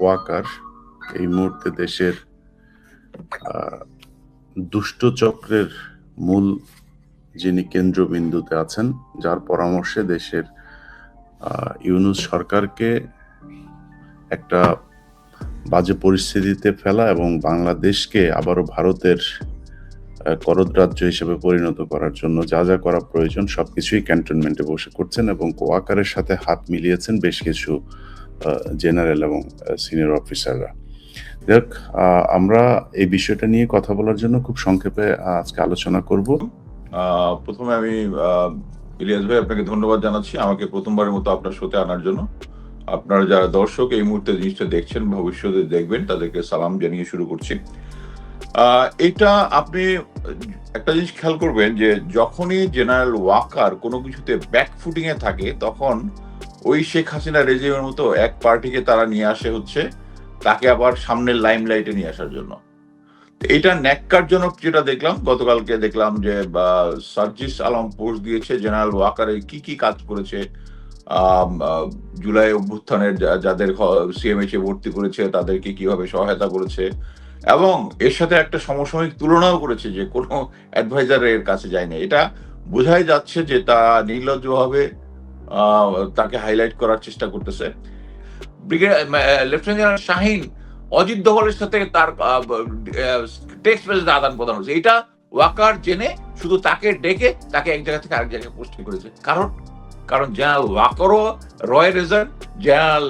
ওয়াকার। এই মুহূর্তে দেশের দুষ্ট চক্রের মূল যিনি কেন্দ্রবিন্দুতে আছেন, যার পরামর্শে দেশের ইউনুস সরকারকে একটা বাজে পরিস্থিতিতে ফেলা এবং বাংলাদেশকে আবারও ভারতের করদ রাজ্য হিসেবে পরিণত করার জন্য যা যা করা প্রয়োজন, সবকিছুই ক্যান্টনমেন্টে বসে করছেন এবং কোয়াকারের সাথে হাত মিলিয়েছেন বেশ কিছু জেনারেল এবং সিনিয়র অফিসাররা যাক আমরা এই বিষয়টা নিয়ে কথা বলার জন্য খুব সংক্ষেপে আজকে আলোচনা করব। প্রথমে আমি ইলিয়াস ভাই আপনাকে ধন্যবাদ জানাচ্ছি আমাকে প্রথমবারের মতো আপনার শোতে আনার জন্য। আপনারা যারা দর্শক এই মুহূর্তে জিনিসটা দেখছেন, ভবিষ্যতে দেখবেন, তাদেরকে সালাম জানিয়ে শুরু করছি। এটা আপনি একটা জিনিস খেয়াল করবেন যে যখনই জেনারেল ওয়াকার কোনো কিছুতে ব্যাক ফুটিং এ থাকে, তখন ওই শেখ হাসিনা রেজিমের মতো এক পার্টিকে তারা নিয়ে আসে হচ্ছে, তাকে আবার সামনের লাইম লাইটে নিয়ে আসার জন্য। এটা ন্যাক্কারজনক যেটা দেখলাম, গতকালকে দেখলাম যে সার্জিস আলম পোস্ট দিয়েছে, জেনারেল ওয়াকারে কি কি কাজ করেছে জুলাই অভ্যুত্থানের যাদের সিএমএইচ এ ভর্তি করেছে, তাদেরকে কীভাবে সহায়তা করেছে, এবং এর সাথে একটা সমসাময়িক তুলনাও করেছে যে কোনো অ্যাডভাইজারের কাছে যায়নি। এটা বোঝাই যাচ্ছে যে তা নির্লজ্জভাবে তাকে হাইলাইট করার চেষ্টা করতেছে। লেফটেন্যান্ট জেনারেল শাহিন অজিত দোভালের সাথে তার টেক্সট মেসেজ আদান প্রদান হচ্ছে এটা ওয়াকার জেনে শুধু তাকে ডেকে তাকে এক জায়গা থেকে আরেক জায়গায় পোস্টিং করেছে। কারণ কারণ জেনারেল ওয়াকারও রয়ের রেজাল্ট জেনারেল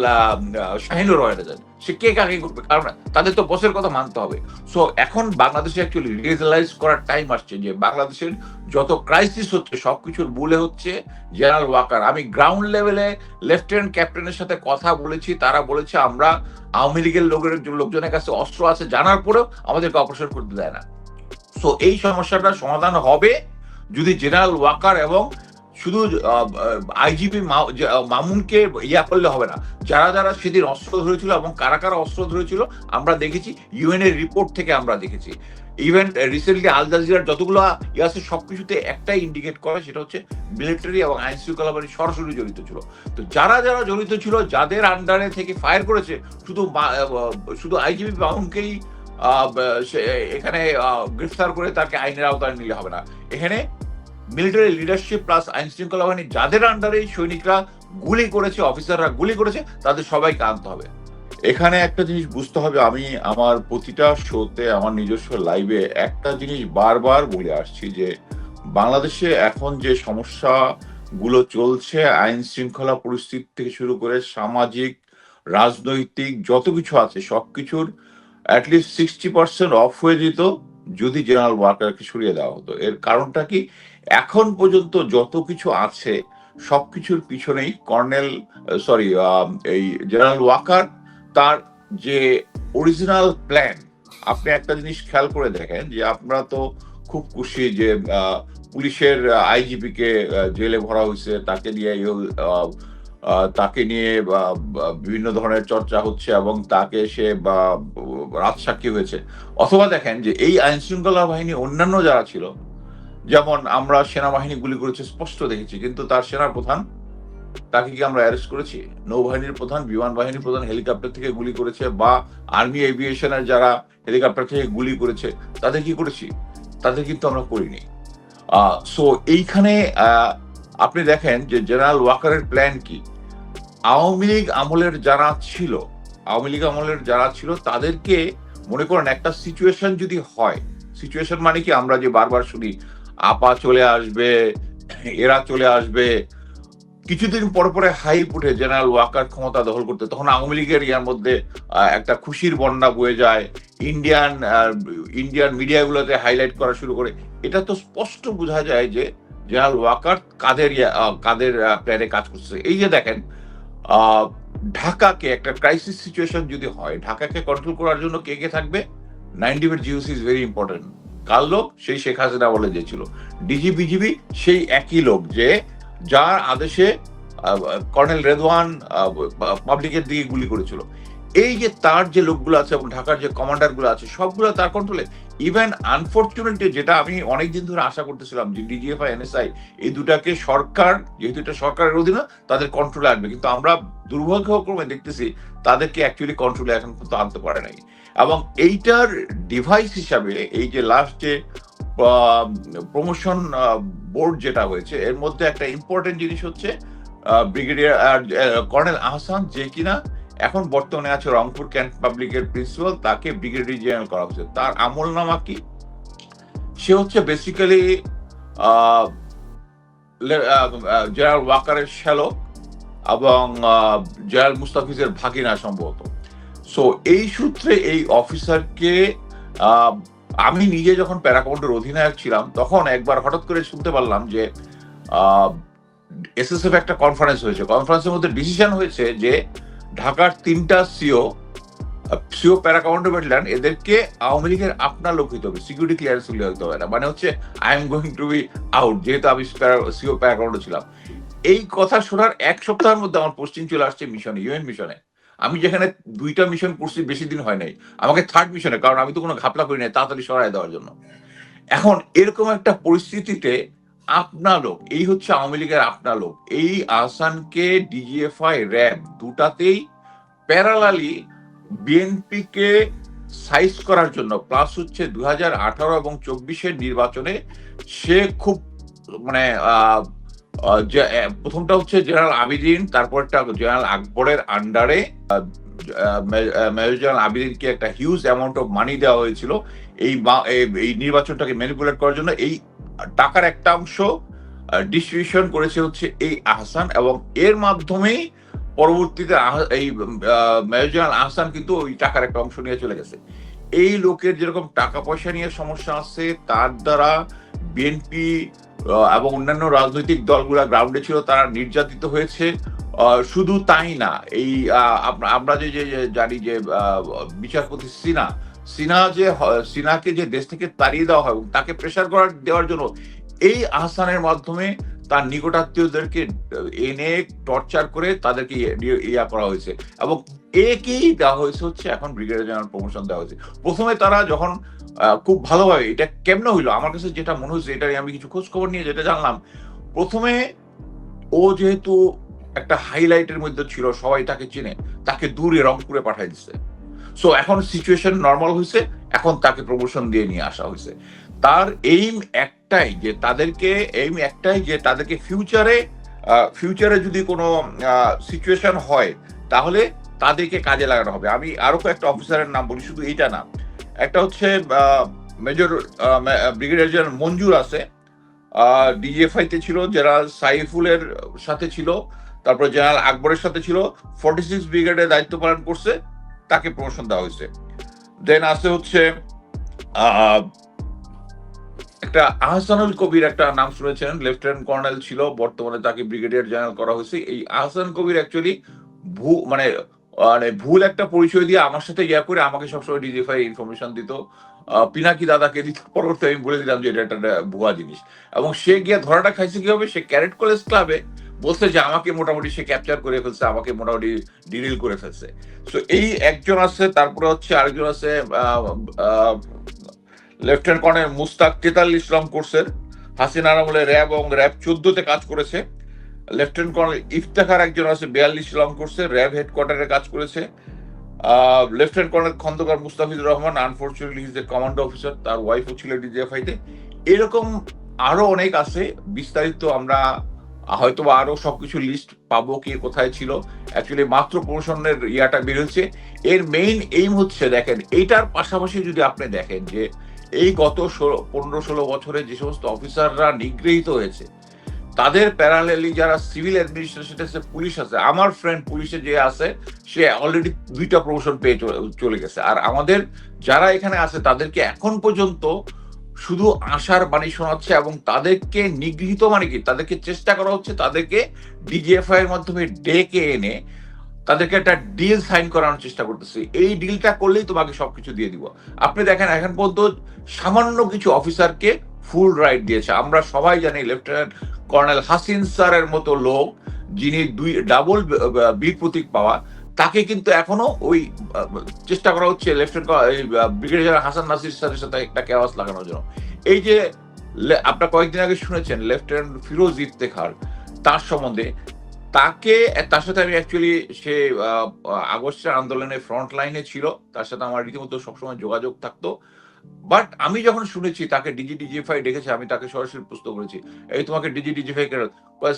শাহিনও রয়ের এজেন্ট সে কে কাকে করবে? কারণ তাদের তো বসের কথা মানতে হবে। সো এখন বাংলাদেশে অ্যাকচুয়ালি রিয়েলাইজ করার টাইম আসছে যে বাংলাদেশের যত ক্রাইসিস হচ্ছে, সবকিছুর মূলে হচ্ছে জেনারেল ওয়াকার। আমি গ্রাউন্ড লেভেলে লেফটেন্যান্ট ক্যাপ্টেনের সাথে কথা বলেছি, তারা বলেছে, আমরা আওয়ামী লীগের লোকের লোকজনের কাছে অস্ত্র আছে, জানার পরেও আমাদেরকে অপারেশন করতে দেয় না। সো এই সমস্যাটা সমাধান হবে যদি জেনারেল ওয়াকার এবং শুধু আইজিপি মামুনকে ইয়া করলে হবে না। যারা যারা সেদিন অস্ত্র ধরেছিল এবং কারা কারা অস্ত্র ধরেছিল, আমরা দেখেছি ইউএন এর রিপোর্ট থেকে আমরা দেখেছি। ইভেন রিসেন্টলি আল জাজিরার যতগুলো ইয়াসে সবকিছুতে একটাই ইন্ডিকেট করে, সেটা হচ্ছে মিলিটারি এবং আইন শৃঙ্খলা বাহিনী সরাসরি জড়িত ছিল। তো যারা যারা জড়িত ছিল, যাদের আন্ডারে থেকে ফায়ার করেছে, শুধু শুধু আইজিপি মামুনকেই এখানে গ্রেফতার করে তাকে আইনের আওতায় নিলে হবে না। এখানে মিলিটারি লিডারশিপ প্লাস আইন শৃঙ্খলা বাহিনী যাদের আন্ডারে সৈনিকরা গুলি করেছে, অফিসাররা গুলি করেছে, তাদের সবাইকে আনতে হবে। এখানে একটা জিনিস বুঝতে হবে, আমি আমার প্রতিটা শোতে আমার নিজস্ব লাইভে একটা জিনিস বারবার বলে আসছি যে, বাংলাদেশে এখন যে সমস্যা গুলো চলছে, আইন শৃঙ্খলা পরিস্থিতি থেকে শুরু করে সামাজিক, রাজনৈতিক যত কিছু আছে, সবকিছুর অ্যাটলিস্ট সিক্সটি পার্সেন্ট অফ হয়ে যেত যদি জেনারেল ওয়াকারকে সরিয়ে দেওয়া হতো। এর কারণটা কি? এখন পর্যন্ত যত কিছু আছে, সবকিছুর পিছনেই কর্নেল সরি এই জেনারেল ওয়াকার তার যে অরিজিনাল প্ল্যান আপনি একটা জিনিস খেয়াল করে দেখেন যে আপনারা তো খুব খুশি যে পুলিশের আইজিপি কে জেলে ভরা হয়েছে, তাকে নিয়ে তাকে নিয়ে বিভিন্ন ধরনের চর্চা হচ্ছে এবং তাকে সে রাজসাক্ষী হয়েছে। অথবা দেখেন যে এই আইন শৃঙ্খলা বাহিনী অন্যান্য যারা ছিল যেমন আমরা সেনাবাহিনী গুলি করেছে, স্পষ্ট দেখেছি, কিন্তু তার সেনা প্রধান, তাকে কি আমরা অ্যারেস্ট করেছি? নৌবাহিনীর প্রধান, বিমান বাহিনীর প্রধান হেলিকপ্টার থেকে গুলি করেছে, বা আর্মি এভিয়েশনের যারা হেলিকপ্টার থেকে গুলি করেছে, তাদের কি করেছি? তাদের কিন্তু আমরা করিনি। সো এইখানে আপনি দেখেন যে জেনারেল ওয়াকারের প্ল্যান কি? আওয়ামী লীগ আমলের যারা ছিল, আওয়ামী লীগ আমলের যারা ছিল, তাদেরকে মনে করেন একটা সিচুয়েশন যদি হয় সিচুয়েশন মানে কি? আমরা যে বারবার শুনি আপা চলে আসবে, এরা চলে আসবে। কিছুদিন পর পরে হাইপ উঠে জেনারেল ওয়াকার ক্ষমতা দখল করতে। তখন আওয়ামী লীগের ইয়ার মধ্যে একটা খুশির বন্যা বয়ে যায়। ইন্ডিয়ান ইন্ডিয়ান মিডিয়াগুলোতে হাইলাইট করা শুরু করে। এটা তো স্পষ্ট বোঝা যায় যে জেনারেল ওয়াকার কাদের কাদের প্ল্যানে কাজ করছে। এই যে দেখেন ঢাকাকে একটা ক্রাইসিস সিচুয়েশন যদি হয়, ঢাকাকে কন্ট্রোল করার জন্য কে কে থাকবে? নাইন ডিবের জিওসি ইজ ভেরি ইম্পর্টেন্ট কার লোক? সেই শেখ হাসিনা বলে যে ছিল। ডিজি বিজিবি সেই একই লোক যে যার আদেশে কর্নেল রেদওয়ান পাবলিকের দিকে গুলি করেছিল। এই যে তার যে লোকগুলো আছে এবং ঢাকার যে কমান্ডারগুলো আছে, সবগুলো তার কন্ট্রোলে ইভেন আনফর্চুনেটলি যেটা আমি অনেকদিন ধরে আশা করতেছিলাম যে ডিজিএফআই এনএসআই এই দুটাকে সরকার, যেহেতু এটা সরকারের অধীনে, তাদের কন্ট্রোলে আনবে। কিন্তু আমরা দুর্ভাগ্যক্রমে দেখতেছি তাদেরকে অ্যাকচুয়ালি কন্ট্রোলে এখন পর্যন্ত আনতে পারে নাই। এবং এইটার ডিভাইস হিসাবে এই যে লাস্ট যে প্রমোশন বোর্ড যেটা হয়েছে, এর মধ্যে একটা ইম্পর্টেন্ট জিনিস হচ্ছে ব্রিগেডিয়ার কর্নেল আহসান যে কিনা এখন বর্তমানে আছে রংপুর ক্যান্ট পাবলিকের প্রিন্সিপাল তাকে ব্রিগেডিয়ার জেনারেল করা হচ্ছে। তার আমল নামা কি? সে হচ্ছে বেসিক্যালি জেনারেল ওয়াকারের শ্যালক এবং জেনারেল মুস্তাফিজের ভাগিনা সম্ভবত। সো এই সূত্রে এই অফিসারকে আমি নিজে যখন প্যারাকাউন্টের অধিনায়ক ছিলাম, তখন একবার হঠাৎ করে শুনতে পারলাম যে এসএসএফ একটা কনফারেন্স হয়েছে। কনফারেন্সের মধ্যে ডিসিশন হয়েছে যে ঢাকার তিনটা সিও সিও প্যারাকাউন্টে ব্যাটালিয়ান, এদেরকে আওয়ামী লীগের আপনার লোক হইতে হবে সিকিউরিটি ক্লিয়ারেন্স হতে হবে না। মানে হচ্ছে I am going to be out যেহেতু আমি সিও প্যারাকাউন্টে ছিলাম। এই কথা শোনার এক সপ্তাহের মধ্যে আমার পশ্চিম চলে আসছে মিশনে ইউএন মিশনে। আমি যেখানে দুইটা মিশন করছি, বেশি দিন হয় নাই। আমাকে থার্ড মিশনে কারণ আমি তো কোনো ঘাপলা করি নাই, তাড়াতাড়ি সরাই দেওয়ার জন্য। এখন এরকম একটা পরিস্থিতিতে আপনা লোক এই হচ্ছে আওয়ামী লীগের আপনা লোক এই আসানকে ডিজিএফআই, র্যাব দুটাতেই প্যারালালি বিএনপি কে সাইজ করার জন্য প্লাস হচ্ছে দু আঠারো এবং চব্বিশের নির্বাচনে সে খুব মানে প্রথমটা হচ্ছে জেনারেল আবিদিন, তারপরটা জেনারেল আকবরের আন্ডারে মেজর জেনারেল আবিদিনকে একটা হিউজ অ্যামাউন্ট অফ মানি দেওয়া হয়েছিল। এই এই নির্বাচনটাকে ম্যানিপুলেট করার জন্য এই টাকার একটা অংশ ডিস্ট্রিবিউশন করেছে হচ্ছে এই আহসান এবং এর মাধ্যমেই পরবর্তীতে এই মেজর আহসান কিন্তু ওই টাকার একটা অংশ নিয়ে চলে গেছে। এই লোকের যেরকম টাকা পয়সা নিয়ে সমস্যা আছে, তার দ্বারা বিএনপি এবং অন্যান্য রাজনৈতিক দলগুলা গ্রাউন্ডে ছিল, তারা নির্যাতিত হয়েছে। শুধু তাই না, এই আমরা যে জানি যে বিচারপতি সিনা সিনা যে সিনাকে যে দেশ থেকে তাড়িয়ে দেওয়া হয় তাকে প্রেশার করার, দেওয়ার জন্য এই আহসানের মাধ্যমে তার নিকটাত্মীয়দেরকে এনে টর্চার করে তাদেরকে ইয়া করা হয়েছে। এবং একেই দেওয়া হয়েছে হচ্ছে এখন ব্রিগেডিয়ার জেনারেল প্রমোশন দেওয়া হয়েছে। প্রথমে তারা যখন খুব ভালোভাবে, এটা কেমন হইল? আমার কাছে যেটা মনে হচ্ছে এটা আমি কিছু খোঁজ খবর নিয়ে যেটা জানলাম। প্রথমে ও যেহেতু একটা হাইলাইটের মধ্যে ছিল, সবাই তাকে চিনে, তাকে দূরে রংপুরে পাঠাই দিচ্ছে সো এখন সিচুয়েশন নর্মাল হয়েছে, এখন তাকে প্রমোশন দিয়ে নিয়ে আসা হয়েছে। তার এইম একটাই যে তাদেরকে এইম একটাই যে তাদেরকে ফিউচারে ফিউচারে যদি কোনো সিচুয়েশন হয়, তাহলে তাদেরকে কাজে লাগানো হবে। আমি আরও কয়েকটা অফিসারের নাম বলি, শুধু এইটা না। একটা হচ্ছে মেজর ব্রিগেডিয়ার জেনারেল মঞ্জুর আছে। ডিজিএফআই তে ছিল যারা সাইফুলের সাথে ছিল, তারপর জেনারেল আকবরের সাথে ছিল। ফর্টি সিক্স ব্রিগেডের দায়িত্ব পালন করছে। তাকে প্রমোশন দেওয়া হয়েছে। দেন আছে হচ্ছে একটা আহসানুল কবির একটা নাম শুনেছেন, লেফটেন্যান্ট কর্নেল ছিল, বর্তমানে তাকে ব্রিগেডিয়ার জেনারেল করা হয়েছে। এই আহসান কবির অ্যাকচুয়ালি ভু মানে মানে ভুল একটা পরিচয় দিয়ে আমার সাথে ইয়া করে আমাকে সবসময় ডিজিফাই ইনফরমেশন দিত। পিনাকি দাদাকে দিত, পরবর্তী আমি বলে দিলাম যে এটা একটা ভুয়া জিনিস। এবং সে গিয়ে ধরাটা খাইছে কি হবে সে ক্যারেট কলেজ ক্লাবে বলছে যে আমাকে মোটামুটি সে ক্যাপচার করে ফেলছে, আমাকে মোটামুটি ডিরিল করে ফেলছে। তো এই একজন আছে, তারপরে হচ্ছে আরেকজন আছে লেফটেন্যান্ট কর্নেল মুস্তাক তেতাল্লিশ ইসলাম কোর্সের হাসিনা আমলে র্যাব এবং র্যাব চোদ্দতে কাজ করেছে। লেফটেন্যান্ট কর্নেল ইফতেখার একজন আছে, বিয়াল্লিশ লং কোর্সে র্যাব হেডকোয়ার্টারে কাজ করেছে। Lieutenant colonel Khandakar Mustafizur Rahman unfortunately is a commando officer তার ওয়াইফও ছিল ডিজিএফআই তে। এরকম আরও অনেক আছে, বিস্তারিত আমরা হয়তো আরও সবকিছু লিস্ট পাবো কি কোথায় ছিল। অ্যাকচুয়ালি মাত্র প্রমোশনের ইয়াটা বেরোচ্ছে এর মেইন এইম হচ্ছে দেখেন, এইটার পাশাপাশি যদি আপনি দেখেন যে এই গত ষোলো, পনেরো ষোলো বছরে যে সমস্ত অফিসাররা নিগৃহীত হয়েছে, তাদের প্যারালেলি যারা সিভিল অ্যাডমিনিস্ট্রেশন আছে পুলিশ আছে, আমার ফ্রেন্ড পুলিশে যে আছে, সে অলরেডি দুইটা প্রমোশন পেয়ে চলে গেছে। আর আমাদের যারা এখানে আছে, তাদেরকে এখন পর্যন্ত শুধু আশার বাণী শোনাচ্ছে এবং তাদেরকে নিগৃহীত মানে কি? তাদেরকে চেষ্টা করা হচ্ছে তাদেরকে ডিজিএফআই এর মাধ্যমে ডেকে এনে তাদেরকে একটা ডিল সাইন করানোর চেষ্টা করতেছি। এই ডিলটা করলেই তোমাকে সবকিছু দিয়ে দিব। আপনি দেখেন, এখন পর্যন্ত সামান্য কিছু অফিসারকে ফুল রাইট দিয়েছে। আমরা সবাই জানি লেফটেন্যান্ট কর্নেল হাসিন স্যারের মতো লোক, যিনি দুই ডাবল বীর প্রতীক পাওয়া। তাকে কিন্তু এখনও ওই চেষ্টা করা হচ্ছে ব্রিগেডিয়ার হাসান নাসির সাথে সাথে একটা ক্যাওয়াস লাগানোর জন্য। এই যে আপনার কয়েকদিন আগে শুনেছেন লেফটেন্যান্ট ফিরোজ ইফতেখার তার সম্বন্ধে। তাকে, তার সাথে আমি অ্যাকচুয়ালি সে আগস্টের আন্দোলনের ফ্রন্ট লাইনে ছিল। তার সাথে আমার রীতিমতো সবসময় যোগাযোগ থাকতো। বাট আমি যখন শুনেছি তাকে ডিজি ডিজিফাই ডেকেছে, আমি তাকে সরাসরি প্রশ্ন করেছি, এই তোমাকে ডিজি ডিজিফাই কেন?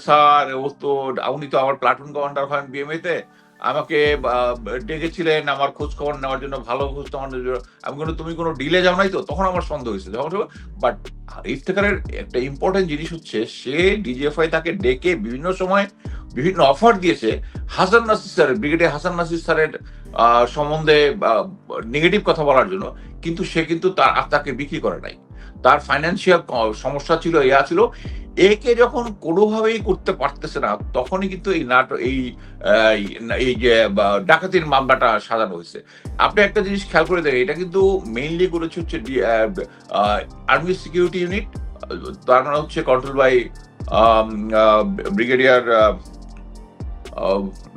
স্যার, ও তো, উনি তো আমার প্লাটুন কমান্ডার হন বিএমএ তে। আমাকে ডেকেছিলেন আমার খোঁজ খবর নেওয়ার জন্য, ভালো খোঁজ খবর আমি কিন্তু তুমি কোনো ডিলে যাও নাই তো? তখন আমার সন্দেহ হয়েছে। যখন বাট ইফতেখারের একটা ইম্পর্টেন্ট জিনিস হচ্ছে, সে ডিজিএফআই তাকে ডেকে বিভিন্ন সময় বিভিন্ন অফার দিয়েছে। হাসান নাসির স্যারের ব্রিগেডিয়ার হাসান নাসির স্যারের সম্বন্ধে নেগেটিভ কথা বলার জন্য। কিন্তু সে কিন্তু তার তাকে বিক্রি করে নাই। তার ফাইন্যান্সিয়াল সমস্যা ছিল, ইয়া ছিল। একে যখন কোনোভাবেই করতে পারতেছে না, তখনই কিন্তু এই নাটক এই এই যে ডাকাতির মামলাটা সাজানো হয়েছে। আপনি একটা জিনিস খেয়াল করে দেখেন, এটা কিন্তু মেইনলি করেছে হচ্ছে আর্মি সিকিউরিটি ইউনিট তার মানে হচ্ছে কন্ট্রোল বাই ব্রিগেডিয়ার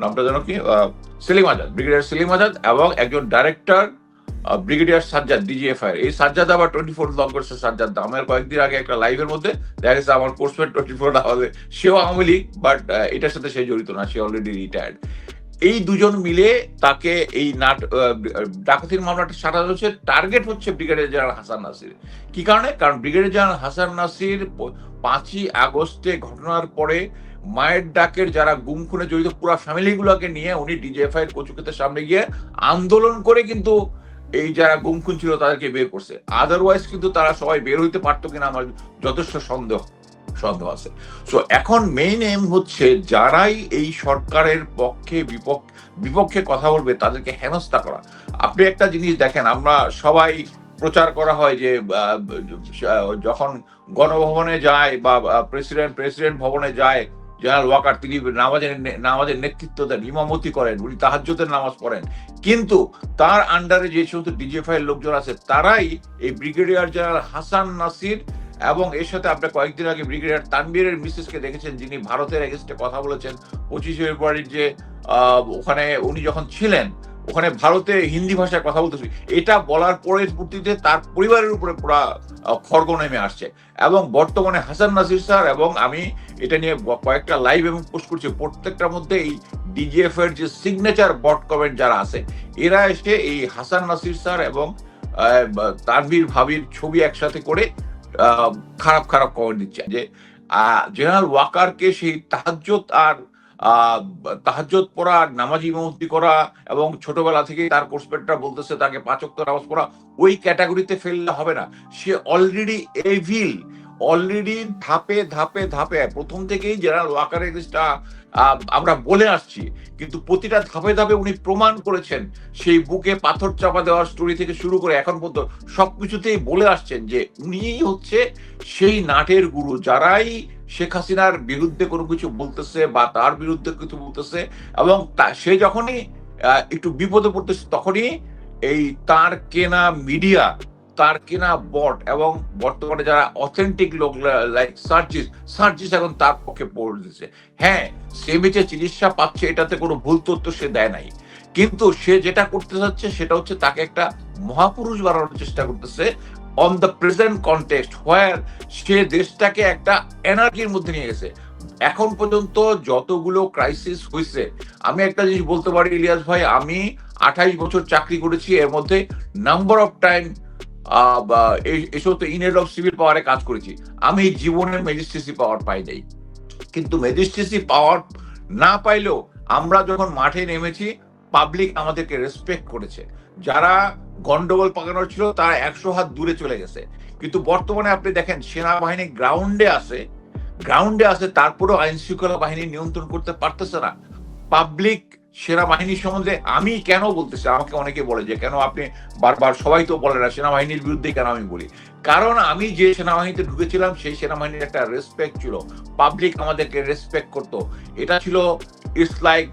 নামটা যেন কি সেলিম আজাদ, ব্রিগেডিয়ার সেলিম আজাদ এবং একজন ডাইরেক্টর ব্রিগেডিয়ার সাজ্জাদ ডিজিএফআই এই সাজ্জাদ আবার টোয়েন্টি ফোর লং করছে সাজ্জাদ। আমার কয়েকদিন আগে একটা লাইভের মধ্যে দেখা গেছে আমার কোর্সমেট টোয়েন্টি ফোর আমাদের সেও আওয়ামী লীগ বাট এটার সাথে সে জড়িত না, সে অলরেডি রিটায়ার্ড এই দুজন মিলে তাকে এই নাট ডাকাতির মামলাটা সাজানো হচ্ছে। টার্গেট হচ্ছে ব্রিগেডিয়ার জেনারেল হাসান নাসির। কি কারণে? কারণ ব্রিগেডিয়ার জেনারেল হাসান নাসির পাঁচই আগস্টে ঘটনার পরে মায়ের ডাকের যারা গুম খুনে জড়িত পুরো ফ্যামিলি গুলোকে নিয়ে উনি ডিজিএফআই এর কচুক্ষেতের সামনে গিয়ে আন্দোলন করে কিন্তু এই যারা গুম খুন ছিল তাদেরকে বের করছে। আদারওয়াইজ কিন্তু তারা সবাই বের হইতে পারতো কিনা আমার যথেষ্ট সন্দেহ সন্দেহ আছে। সো এখন মেইন এম হচ্ছে যারাই এই সরকারের পক্ষে বিপক্ষে বিপক্ষে কথা বলবে তাদেরকে হেনস্থা করা। আপনি একটা জিনিস দেখেন, আমরা সবাই প্রচার করা হয় যে যখন গণভবনে যায় বা প্রেসিডেন্ট প্রেসিডেন্ট ভবনে যায় জেনারেল ওয়াকার, তিনি নামাজের নামাজের নেতৃত্ব দেন, ইমামতি করেন, উনি তাহাজ্যতের নামাজ পড়েন। কিন্তু তার আন্ডারে যে সমস্ত ডিজিএফআই লোকজন আছে, তারাই এই ব্রিগেডিয়ার জেনারেল হাসান নাসির এবং এর সাথে আপনি কয়েকদিন আগে ব্রিগেডিয়ার তানবীরের মিসেসকে দেখেছেন, যিনি ভারতের এগেস্টে কথা বলেছেন, পঁচিশে ফেব্রুয়ারির যে ওখানে উনি যখন ছিলেন ওখানে ভারতে হিন্দি ভাষায় কথা বলতেছি এটা বলার পরবর্তীতে তার পরিবারের উপরে পুরা খড়গ নেমে আসছে। এবং বর্তমানে হাসান নাসির স্যার এবং আমি এটা নিয়ে কয়েকটা লাইভ এবং পোস্ট করছি। প্রত্যেকটার মধ্যে এই ডিজিএফ এর যে সিগনেচার বট কমেন্ট যারা আছে, এরা এসে এই হাসান নাসির স্যার এবং তানভীর ভাবির ছবি একসাথে করে খারাপ খারাপ কমেন্ট দিচ্ছে। যে জেনারেল ওয়াকারকে সেই তাহাজ্জত আর তাহাজ্জত পড়া, নামাজি মহতি করা এবং ছোটবেলা থেকে তার কোর্সপেটটা বলতেছে, তাকে পাচক নামাজ পড়া, ওই ক্যাটাগরিতে ফেললে হবে না। সে অলরেডি এভিল অলরেডি ধাপে ধাপে ধাপে প্রথম থেকেই জেনারেল ওয়াকারের জিনিসটা আহ, আমরা বলে আসছি কিন্তু প্রতিটা ধাপে ধাপে উনি প্রমাণ করেছেন সেই বুকে পাথর চাপা দেওয়ার স্টোরি থেকে শুরু করে এখন পর্যন্ত সবকিছুতেই বলে আসছেন যে উনিই হচ্ছে সেই নাটের গুরু যারাই শেখ হাসিনার বিরুদ্ধে কোনো কিছু বলতেছে বা তার বিরুদ্ধে কিছু বলতেছে এবং তা- সে যখনই একটু বিপদে পড়তেছে তখনই এই তার কেনা মিডিয়া তার কেনা বট এবং বর্তমানে যারা অথেন্টিক লোক লাইক সার্জিস সার্জিস এখন তার পক্ষে পড়ে দিচ্ছে হ্যাঁ সে বেঁচে চিকিৎসা পাচ্ছে, এটাতে কোনো ভুল তথ্য সে দেয় নাই। কিন্তু সে যেটা করতে চাচ্ছে সেটা হচ্ছে তাকে একটা মহাপুরুষ বানানোর চেষ্টা করতেছে on the present context where সে দেশটাকে একটা এনার্জির মধ্যে নিয়ে গেছে। এখন পর্যন্ত যতগুলো ক্রাইসিস হয়েছে আমি একটা জিনিস বলতে পারি, ইলিয়াস ভাই, আমি আঠাইশ বছর চাকরি করেছি, এর মধ্যে নাম্বার অফ টাইম এসব তো ইনেড অফ সিভিল পাওয়ারে কাজ করেছি। আমি জীবনে ম্যাজিস্ট্রেসি পাওয়ার পাই নাই। কিন্তু ম্যাজিস্ট্রেসি পাওয়ার না পাইলেও আমরা যখন মাঠে নেমেছি পাবলিক আমাদেরকে রেসপেক্ট করেছে। যারা গন্ডগোল পাকানোর ছিল, তারা একশো হাত দূরে চলে গেছে। কিন্তু বর্তমানে আপনি দেখেন, সেনাবাহিনী গ্রাউন্ডে আছে। গ্রাউন্ডে আছে, তারপরেও আইন শৃঙ্খলা বাহিনী নিয়ন্ত্রণ করতে পারতেছে না। পাবলিক সেনাবাহিনী সম্বন্ধে আমি কেন বলতেছি আমাকে অনেকে বলে যে, কেন আপনি বারবার সবাই তো বলে না, সেনাবাহিনীর বিরুদ্ধে কেন আমি বলি? কারণ আমি যে সেনাবাহিনীতে ঢুকেছিলাম, সেই সেনাবাহিনীর একটা রেসপেক্ট ছিল। পাবলিক আমাদেরকে রেসপেক্ট করত। এটা ছিল ইটস লাইক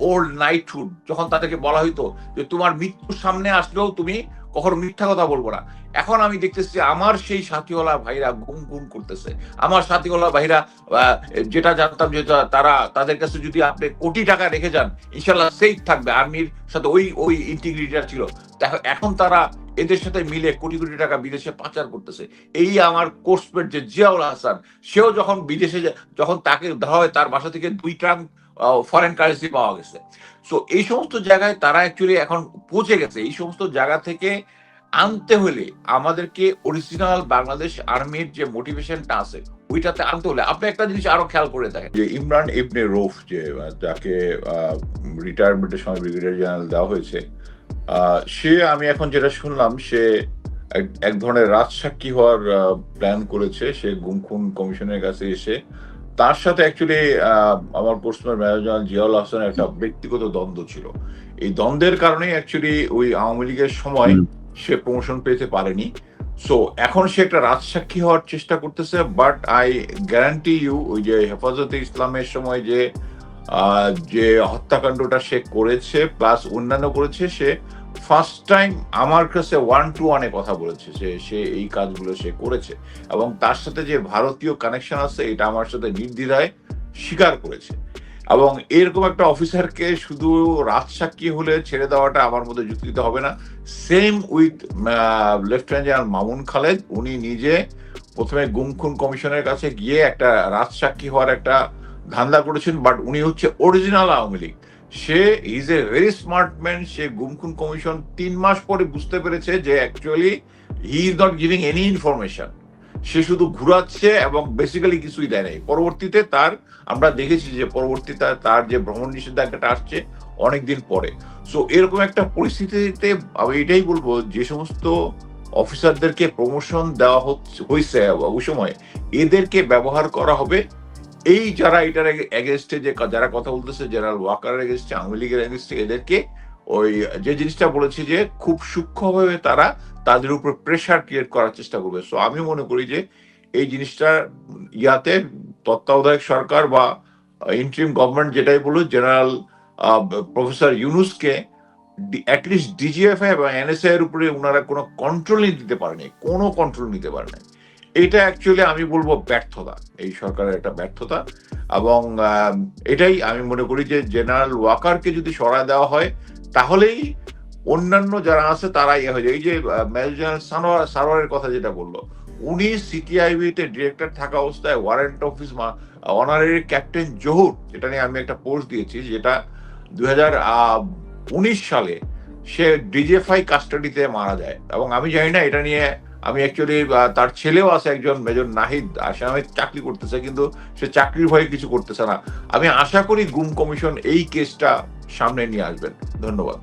ওল্ড নাইটহুড যখন তাদেরকে বলা হইতো যে, তোমার মৃত্যুর সামনে আসলেও তুমি কখনো মিথ্যা কথা বলব না। এখন আমি দেখতেছি আমার সেই সাথীওয়ালা ভাইরা গুম গুম করতেছে। আমার সাথীওয়ালা ভাইরা যেটা জানতাম যে তারা তাদের কাছে যদি আপনি কোটি টাকা রেখে যান ইনশাল্লাহ সেফ থাকবে। আর্মির সাথে ওই ওই ইন্টিগ্রিটিটা ছিল। এখন তারা এদের সাথে মিলে কোটি কোটি টাকা বিদেশে পাচার করতেছে। এই আমার কোর্সমেট যে জিয়াউল হাসান, সেও যখন বিদেশে যখন তাকে ধরা হয়, তার বাসা থেকে দুই ট্রাম ফরেন কারেন্সি পাওয়া গেছে। সো এই সমস্ত জায়গায় তারা অ্যাকচুয়ালি এখন পৌঁছে গেছে। এই সমস্ত জায়গা থেকে আনতে হলে আমাদেরকে অরিজিনাল বাংলাদেশ আর্মির যে মোটিভেশনটা আছে, ওইটাতে আনতে হলে আপনি একটা জিনিস আরও খেয়াল করে দেখেন। যে ইমরান ইবনে রৌফ যে যাকে রিটায়ারমেন্টের সময় ব্রিগেডিয়ার জেনারেল দেওয়া হয়েছে সে আমি এখন যেটা শুনলাম, সে এক- ধরনের রাজসাক্ষী হওয়ার প্ল্যান করেছে। সে গুম খুন কমিশনের কাছে এসে তার সাথে অ্যাকচুয়ালি আমার পোস্টম্যান ম্যানেজার জেনারেল জিয়াউল হাসানের একটা ব্যক্তিগত দ্বন্দ্ব ছিল। এই দ্বন্দ্বের কারণেই অ্যাকচুয়ালি ওই আওয়ামী লীগের সময় সে প্রমোশন পেতে পারেনি। সো এখন সে একটা রাজসাক্ষী হওয়ার চেষ্টা করতেছে বাট আই গ্যারান্টি ইউ ওই যে হেফাজতে ইসলামের সময় যে আহ, যে হত্যাকাণ্ডটা সে করেছে প্লাস অন্যান্য করেছে সে ফার্স্ট টাইম আমার কাছে ওয়ান টু ওয়ানে কথা বলেছে যে সে এই কাজগুলো সে করেছে এবং তার সাথে যে ভারতীয় কানেকশন আছে, এটা আমার সাথে নির্দ্বিধায় স্বীকার করেছে। এবং এরকম একটা অফিসারকে শুধু রাজসাক্ষী হলে ছেড়ে দেওয়াটা আমার মধ্যে যুক্তিতে হবে না। Same with lieutenant general Mamun Khaled, উনি নিজে প্রথমে গুমখুন কমিশনের কাছে গিয়ে একটা রাজসাক্ষী হওয়ার একটা ধান্দা করেছেন বাট উনি হচ্ছে original Awami League. Say is a very smart man সে গুমখুন কমিশন তিন মাস পরে বুঝতে পেরেছে যে actually he is not giving any information সে শুধু ঘুরাচ্ছে এবং বেসিক্যালি কিছুই দেয় নাই। পরবর্তীতে তার, আমরা দেখেছি যে পরবর্তীতে তার যে ভ্রমণ নিষেধাজ্ঞাটা আসছে অনেকদিন পরে। সো এরকম একটা পরিস্থিতিতে আমি এটাই বলব যে সমস্ত অফিসারদেরকে প্রমোশন দেওয়া হচ্ছে, হয়েছে ওই সময় এদেরকে ব্যবহার করা হবে এই যারা এটার এগেনস্টে যে যারা কথা বলতেছে জেনারেল ওয়াকারের এগেনস্টে আওয়ামী লীগের এগেনস্টে এদেরকে ওই যে জিনিসটা বলেছি যে খুব সূক্ষ্মভাবে তারা তাদের উপর প্রেশার ক্রিয়েট করার চেষ্টা করবে। সো আমি মনে করি যে এই জিনিসটা ইয়াতে তত্ত্বাবধায়ক সরকার বা ইন্ট্রিম গভর্নমেন্ট যেটাই বলুক জেনারেল প্রফেসর ইউনুসকে অ্যাটলিস্ট ডিজিএফআই এবং এনএসআই এর উপরে ওনারা কোনো কন্ট্রোল দিতে পারেনি। কোনো কন্ট্রোল নিতে পারেনি। এটা অ্যাকচুয়ালি আমি বলব ব্যর্থতা, এই সরকারের একটা ব্যর্থতা এবং এটাই আমি মনে করি যে জেনারেল ওয়াকারকে যদি সরায় দেওয়া হয়, তাহলেই অন্যান্য যারা আছে তারা ইয়ে হয়ে যায়। এই যে মেজর জেনারেল সানোয়ার সারোয়ারের কথা যেটা বলল, উনি সিটিআইবি তে ডিরেক্টর থাকা অবস্থায় warrant office honorary captain Zahur, যেটা নিয়ে আমি একটা পোস্ট দিয়েছি, যেটা উনিশ সালে সে ডিজেফাই কাস্টাডিতে মারা যায় এবং আমি জানি না এটা নিয়ে আমি অ্যাকচুয়ালি তার ছেলেও আছে একজন, মেজর নাহিদ আসামে চাকরি করতেছে, কিন্তু সে চাকরির ভয়ে কিছু করতেছে না। আমি আশা করি গুম কমিশন এই কেসটা সামনে নিয়ে আসবেন। ধন্যবাদ।